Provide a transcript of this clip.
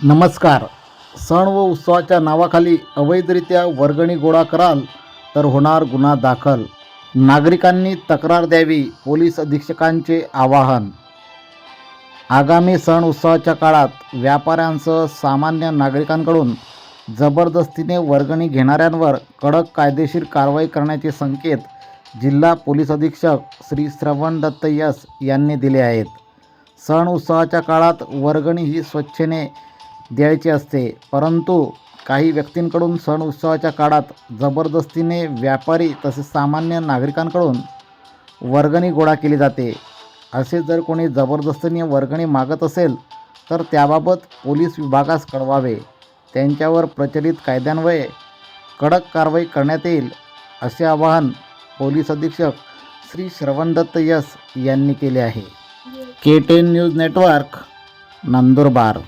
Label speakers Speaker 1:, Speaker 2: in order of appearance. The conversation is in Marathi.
Speaker 1: नमस्कार. सण व उत्सवाच्या नावाखाली अवैधरित्या वर्गणी गोळा कराल तर होणार गुन्हा दाखल. नागरिकांनी तक्रार द्यावी पोलीस अधीक्षकांचे आवाहन. आगामी सण उत्सवाच्या काळात व्यापाऱ्यांसह सामान्य नागरिकांकडून जबरदस्तीने वर्गणी घेणाऱ्यांवर कडक कायदेशीर कारवाई करण्याचे संकेत जिल्हा पोलीस अधीक्षक श्री श्रवण दत्त यस यांनी दिले आहेत. सण उत्सवाच्या काळात वर्गणी ही स्वच्छेने द्यायची असते. परंतु काही व्यक्तींकडून सण उत्सवाच्या काळात जबरदस्तीने व्यापारी तसेच सामान्य नागरिकांकडून वर्गणी गोळा केली जाते. असे जर कोणी जबरदस्तीने वर्गणी मागत असेल तर त्याबाबत पोलीस विभागास कळवावे. त्यांच्यावर प्रचलित कायद्यान्वये कडक कारवाई करण्यात येईल असे आवाहन पोलीस अधीक्षक श्री श्रवणदत्त यस यांनी केले आहे. K ten news network Nandurbar.